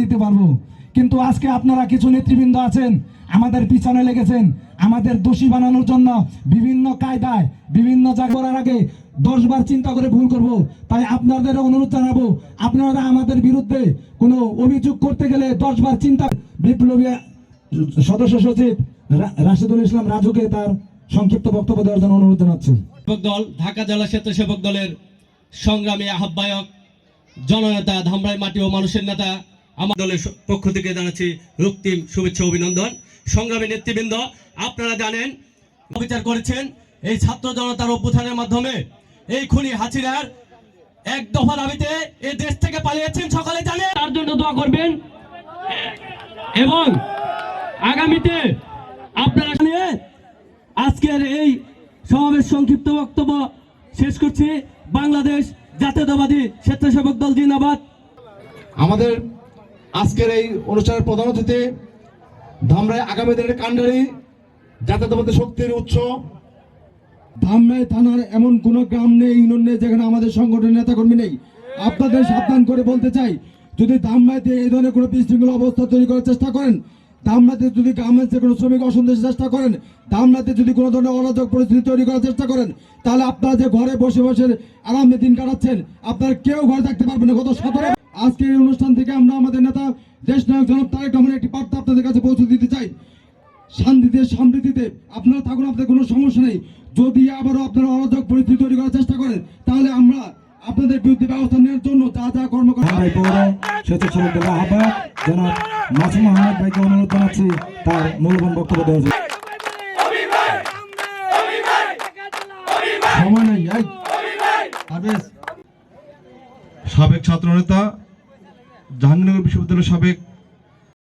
দিতে পারব। কিন্তু আজকে আপনারা কিছু নেতৃবৃন্দ আছেন, আমাদের পিছনে লেগেছেন, আমাদের দোষী বানানোর জন্য বিভিন্ন কায়দায়, বিভিন্ন জায়গা করার আগে দশবার চিন্তা করে ভুল করব। তাই আপনাদের অনুরোধ জানাব, আপনারা আমাদের বিরুদ্ধে কোনো অভিযোগ করতে গেলে দশবার চিন্তা বিপ্লবী সদস্য সচিব রাশিদুল ইসলাম রাজুকে তার সংক্ষিপ্ত বক্তব্য দেওয়ার জন্য অনুরোধ জানাচ্ছি। দল, ঢাকা জেলা স্বেচ্ছাসেবক দলের সংগ্রামী আহ্বায়ক, জননেতা ধামরাই মাটি ও মানুষের নেতা আমার দলের পক্ষ থেকে জানাচ্ছি রক্তিম শুভেচ্ছা অভিনন্দন। সংগ্রামী নেতৃবৃন্দ, আপনারা জানেন বিচার করেছেন এই ছাত্র জনতার অভ্যুত্থানের মাধ্যমে। এই খুনি হাসিরার এক দফা দাবিতে এই দেশ থেকে পালিয়েছেন সকালে জানেন। তার জন্য দোয়া করবেন। এবং আগামীতে আপনারা আজকের এই সমাবেশ সংক্ষিপ্ত বক্তব্য শেষ করছি। বাংলাদেশ জাতীয়তাবাদী স্বেচ্ছাসেবক দল জিন্দাবাদ। আমাদের আজকের এই অনুষ্ঠানের প্রধান অতিথি, ধামরাই আগামী দিনের কাণ্ডারি জাতীয়তাবাদী শক্তির উৎস। ধামরাই থানার এমন কোনো গ্রাম নেই, ইউনিয়ন নেই, যেখানে আমাদের সংগঠনের নেতাকর্মী নেই। আপনাদের সাবধান করে বলতে চাই, যদি ধামরাইতে এই ধরনের কোনো বিশৃঙ্খল অবস্থা তৈরি করার চেষ্টা করেন ধামরাতে যদি গার্মেন্টসের কোনো শ্রমিক অসন্তোষের চেষ্টা করেন ধামরাতে যদি কোনো ধরনের অরাজক পরিস্থিতি তৈরি করার চেষ্টা করেন, তাহলে আপনারা যে ঘরে বসে বসে আরামে দিন কাটাচ্ছেন, আপনারা কেউ ঘরে থাকতে পারবেন না গত সতেরো আজকের এই অনুষ্ঠান থেকে আমরা আমাদের দেশ নায়ক জনাব তারেক রহমানের একটি বার্তা আপনাদের কাছে পৌঁছে দিতে চাই। শান্তিতে সমৃদ্ধিতে আপনারা থাকুন আপনাদের কোনো সমস্যা নেই। যদি আবারও আপনারা অরাজক পরিস্থিতি তৈরি করার চেষ্টা করেন তাহলে আমরা আপনাদের বিরুদ্ধে ব্যবস্থা নেওয়ার জন্য যা যা কর্মকর্তা স্বেচ্ছাসেবক আহ্বায়ক জনাব মাসুম আহমেদ ভাইকে অনুরোধ জানাচ্ছি তার মূল্যবান বক্তব্য দেওয়ার জন্য। সময় নেই সাবেক ছাত্রনেতা জাহাঙ্গীরনগর বিশ্ববিদ্যালয়ের সাবেক